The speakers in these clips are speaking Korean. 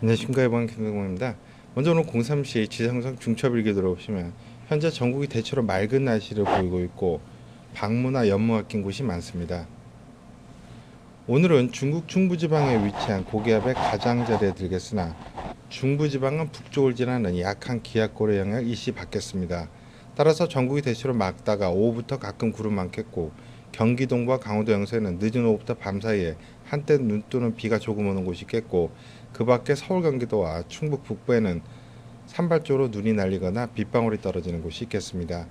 안녕하십니까 이번 김경모입니다. 먼저 오늘 03시 지상성 중첩일기 들어오시면 현재 전국이 대체로 맑은 날씨를 보이고 있고 방무나 연무가 낀 곳이 많습니다. 오늘은 중국 중부지방에 위치한 고기압의 가장자리에 들겠으나 중부지방은 북쪽을 지나는 약한 기압골의 영향 일시 받겠습니다. 따라서 전국이 대체로 맑다가 오후부터 가끔 구름 많겠고 경기 동부와 강원도 영서에는 늦은 오후부터 밤 사이에 한때 눈 또는 비가 조금 오는 곳이 있겠고 그 밖에 서울 경기도와 충북 북부에는 산발적으로 눈이 날리거나 빗방울이 떨어지는 곳이 있겠습니다.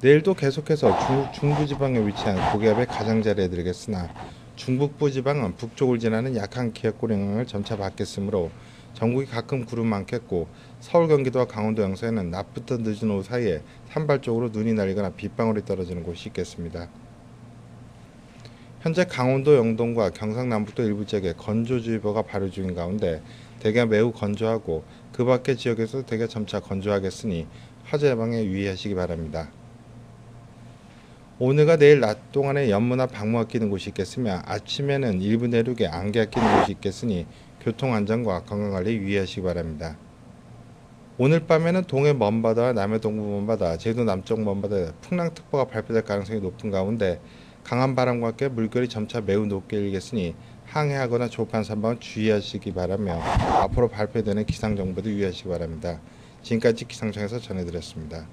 내일도 계속해서 중국 중부지방에 위치한 고기압의 가장자리에 들겠으나 중북부 지방은 북쪽을 지나는 약한 기압골 영향을 점차 받겠으므로 전국이 가끔 구름 많겠고 서울 경기도와 강원도 영서에는 낮부터 늦은 오후 사이에 산발적으로 눈이 날리거나 빗방울이 떨어지는 곳이 있겠습니다. 현재 강원도 영동과 경상남북도 일부 지역에 건조주의보가 발효 중인 가운데 대개 매우 건조하고 그 밖의 지역에서 대개 점차 건조하겠으니 화재 예방에 유의하시기 바랍니다. 오늘과 내일 낮 동안에 연무나 방무가 끼는 곳이 있겠으며 아침에는 일부 내륙에 안개가 끼는 곳이 있겠으니 교통 안전과 건강관리 유의하시기 바랍니다. 오늘 밤에는 동해 먼바다와 남해 동부 먼바다, 제주 남쪽 먼바다에 풍랑특보가 발표될 가능성이 높은 가운데 강한 바람과 함께 물결이 점차 매우 높게 일겠으니 항해하거나 조판 선박은 주의하시기 바라며 앞으로 발표되는 기상 정보도 유의하시기 바랍니다. 지금까지 기상청에서 전해드렸습니다.